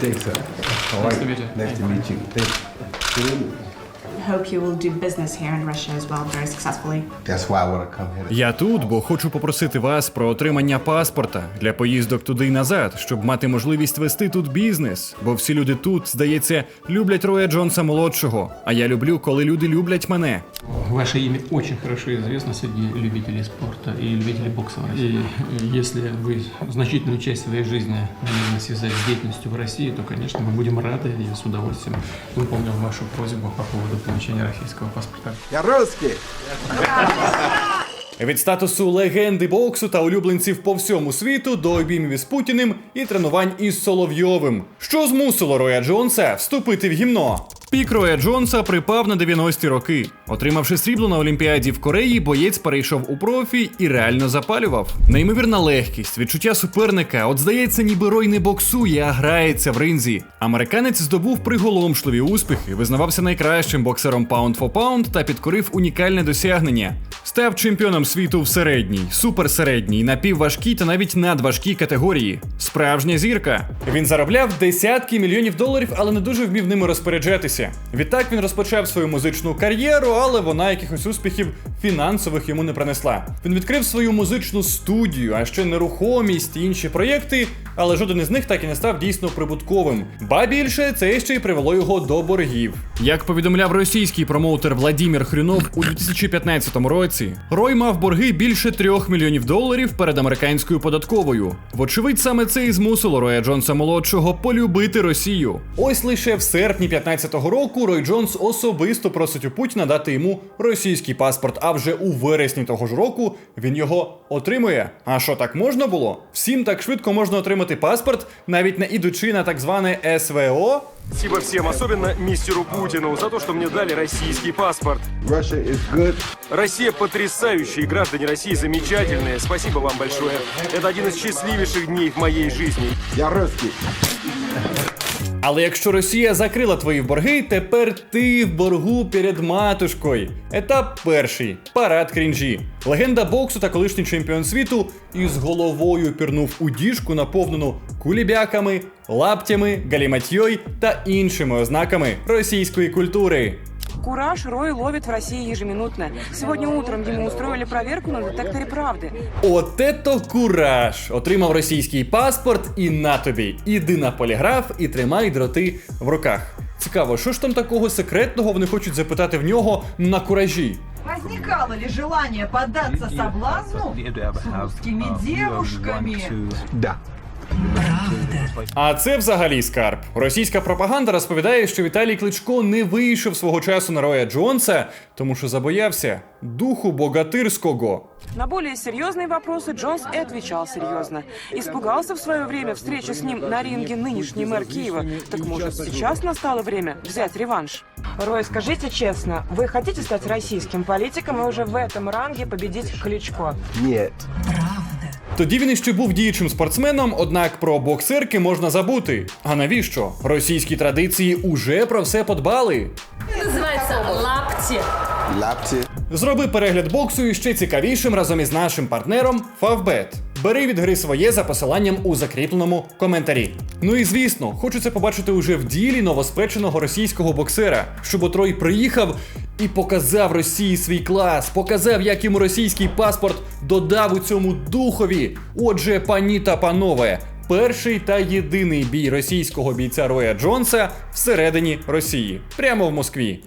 Day, sir. All Nice right. to meet you. Nice to meet you. Thank you. hope you will do business here in Russia as well very successfully. That's why I want to come here. Я тут, бо хочу попросити вас про отримання паспорта для поїздок туди і назад, щоб мати можливість вести тут бізнес. Бо всі люди тут, здається, люблять Роя Джонса молодшого. А я люблю, коли люди люблять мене. Ваше имя очень хорошо известно среди любителей спорта и любителей бокса. в России. И если вы значительную часть своей жизни намерены связать с деятельностью в России, то, конечно, мы будем рады и с удовольствием выполним вашу просьбу по поводу получения российского паспорта. Я русский. Від статусу легенди боксу та улюбленців по всьому світу до обіймів із Путіним і тренувань із Соловйовим, що змусило Роя Джонса вступити в гімно. Пік Роя Джонса припав на 90-ті роки. Отримавши срібло на Олімпіаді в Кореї, боєць перейшов у профі і реально запалював. Неймовірна легкість, відчуття суперника. От здається, ніби Рой не боксує, а грається в ринзі. Американець здобув приголомшливі успіхи, визнавався найкращим боксером паунд фо паунд та підкорив унікальне досягнення. Став чемпіоном світу в середній, суперсередній, напівважкій та навіть надважкій категорії. Справжня зірка. Він заробляв десятки мільйонів доларів, але не дуже вмів ними розпоряджатися. Відтак він розпочав свою музичну кар'єру, але вона якихось успіхів фінансових йому не принесла. Він відкрив свою музичну студію, а ще нерухомість і інші проєкти, але жоден із них так і не став дійсно прибутковим. Ба більше це ще й привело його до боргів. Як повідомляв російський промоутер Владімір Хрюнов у 2015 році, Рой мав борги більше трьох мільйонів доларів перед американською податковою. Вочевидь, саме це і змусило Роя Джонса молодшого полюбити Росію. Ось лише в серпні 15-го року Рой Джонс особисто просить у Путіна дати йому російський паспорт. А вже у вересні того ж року він його отримує. А що так можна було? Всім так швидко можна отримати паспорт, навіть не ідучи на так зване СВО. Спасибо всем, особенно мистеру Путину, за то, что мне дали российский паспорт. Russia is good. Россия потрясающая, и граждане России замечательные. Спасибо вам большое. Это один из счастливейших дней в моей жизни. Я русский. Але якщо Росія закрила твої борги, тепер ти в боргу перед матушкою. Етап перший парад крінжі. Легенда боксу та колишній чемпіон світу із головою пірнув у діжку, наповнену кулібяками, лаптями, галіматьйой та іншими ознаками російської культури. Кураж Рой ловит в России ежеминутно. Сегодня утром ему устроили проверку на детекторе правды. От ето кураж! Отримав російський паспорт і на тобі. Іди на поліграф і тримай дроти в руках. Цікаво, що ж там такого секретного вони хочуть запитати в нього на куражі? Возникало ли желание поддаться соблазну с русскими девушками? Да. А це взагалі скарб. Російська пропаганда розповідає, що Віталій Кличко не вийшов свого часу на Роя Джонса, тому що забоявся духу богатирського. На более серьезные вопросы Джонс и отвечал серьезно. Испугался в свое время встречи с ним на ринге нынешний мэр Киева. Так может сейчас настало время взять реванш? Рой, скажите честно, вы хотите стать российским политиком и уже в этом ранге победить Кличко? Нет. Тоді він іще був діючим спортсменом, однак про боксерки можна забути. А навіщо? Російські традиції уже про все подбали. Называется лапти. Лапти. Зроби перегляд боксу іще цікавішим разом із нашим партнером Favbet. Бери від гри своє за посиланням у закріпленому коментарі. Ну і звісно, хочеться побачити уже в ділі новоспеченого російського боксера, щоб Трой приїхав і показав Росії свій клас, показав, як йому російський паспорт додав у цьому духові. Отже, пані та панове. Перший та єдиний бій російського бійця Роя Джонса всередині Росії, прямо в Москві.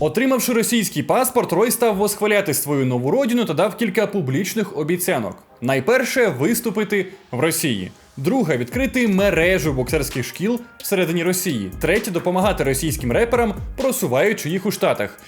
Отримавши російський паспорт, Рой став восхваляти свою нову родину та дав кілька публічних обіцянок. Найперше виступити в Росії. Друге відкрити мережу боксерських шкіл всередині Росії. Третє допомагати російським реперам, просуваючи їх у Штатах.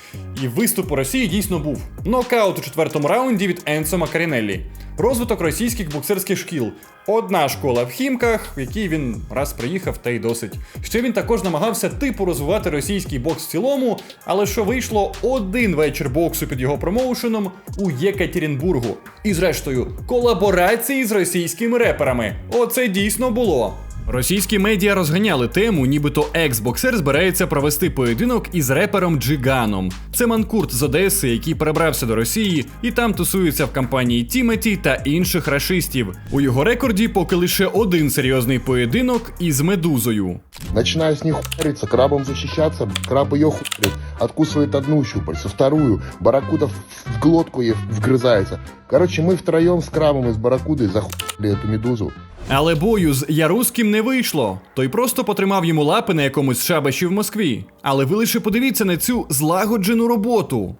І виступ у Росії дійсно був. Нокаут у четвертому раунді від Енсо Макарінеллі. Розвиток російських боксерських шкіл. Одна школа в Хімках, в якій він раз приїхав, та й досить. Ще він також намагався типу розвивати російський бокс в цілому, але що вийшло один вечір боксу під його промоушеном у Єкатерінбургу. І зрештою, колаборації з російськими реперами. Оце дійсно було. Російські медіа розганяли тему, нібито екс-боксер збирається провести поєдинок із репером Джиганом. Це манкурт з Одеси, який перебрався до Росії і там тусується в компанії Тіметі та інших рашистів. У його рекорді поки лише один серйозний поєдинок із медузою. Начинаю с них хуяриться, крабом защищаться, краб ее хуярит, откусывает одну щупальцу, вторую, барракуда в в глотку ей вгрызается. Короче, мы втроем с крабом и с барракудой захуяли эту медузу. Але бою з Яруським не вийшло. Той просто потримав йому лапи на якомусь шабаші в Москві. Але ви лише подивіться на цю злагоджену роботу.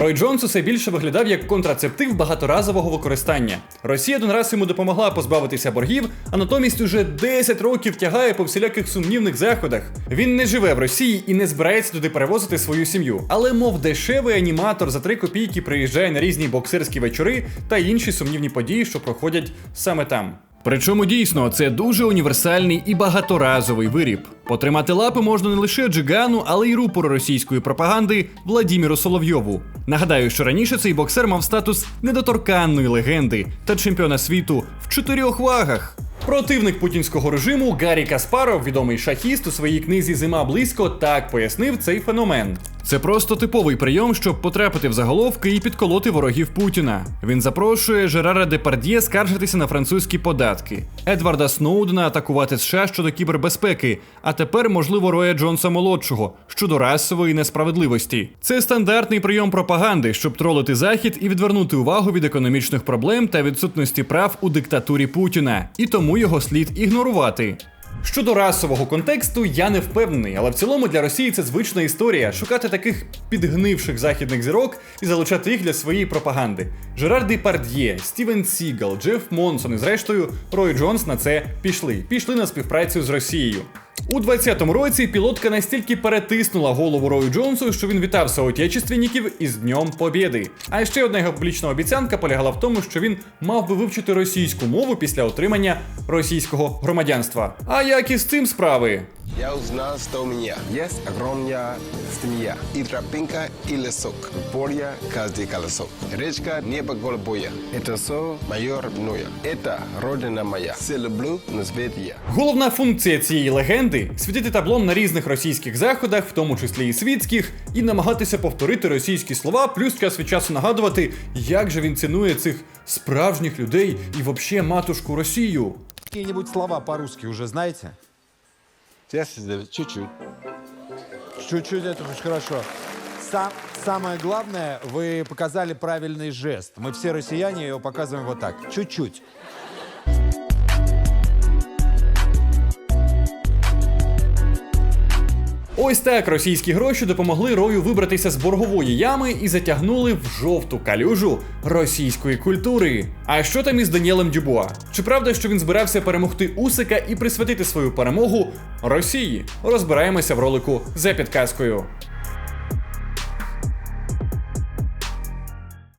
Рой Джонс усе більше виглядав як контрацептив багаторазового використання. Росія один раз йому допомогла позбавитися боргів, а натомість уже 10 років тягає по всіляких сумнівних заходах. Він не живе в Росії і не збирається туди перевозити свою сім'ю. Але, мов дешевий аніматор за 3 копійки приїжджає на різні боксерські вечори та інші сумнівні події, що проходять саме там. Причому дійсно це дуже універсальний і багаторазовий виріб. Потримати лапи можна не лише Джигану, але й рупору російської пропаганди Владіміру Соловйову. Нагадаю, що раніше цей боксер мав статус недоторканної легенди та чемпіона світу в чотирьох вагах. Противник путінського режиму Гаррі Каспаров, відомий шахіст, у своїй книзі Зима близько так пояснив цей феномен. Це просто типовий прийом, щоб потрапити в заголовки і підколоти ворогів Путіна. Він запрошує Жерара Депардьє скаржитися на французькі податки, Едварда Сноудена атакувати США щодо кібербезпеки, а тепер, можливо, Роя Джонса молодшого щодо расової несправедливості. Це стандартний прийом пропаганди, щоб тролити захід і відвернути увагу від економічних проблем та відсутності прав у диктатурі Путіна, і тому його слід ігнорувати. Щодо расового контексту, я не впевнений, але в цілому для Росії це звична історія шукати таких підгнивших західних зірок і залучати їх для своєї пропаганди. Жерар Депард'є, Стівен Сігал, Джеф Монсон і зрештою Рой Джонс на це пішли. Пішли на співпрацю з Росією. У 20-му році пілотка настільки перетиснула голову Рою Джонсу, що він вітав соотечественників із Днем Побєди. А ще одна його публічна обіцянка полягала в тому, що він мав би вивчити російську мову після отримання російського громадянства. А як із цим справи? Я узнал, что у меня есть огромная семья. И тропинка, и лесок. Боря каждый колесок. Речка, небо голубое. Это все мое родное. Это родина моя. Все люблю на свете я. Головна функція цієї легенди світити таблом на різних російських заходах, в тому числі і світських, і намагатися повторити російські слова, плюс час від часу нагадувати, як же він цінує цих справжніх людей і вообще матушку Росію. Какие-нибудь слова по-русски уже знаете? Чуть-чуть. Чуть-чуть это очень хорошо. Сам- самое главное, вы показали правильный жест. Мы все россияне его показываем вот так. Чуть-чуть. Ось так російські гроші допомогли Рою вибратися з боргової ями і затягнули в жовту калюжу російської культури. А що там із Даніелем Дюбуа? Чи правда, що він збирався перемогти Усика і присвятити свою перемогу Росії? Розбираємося в ролику за підказкою.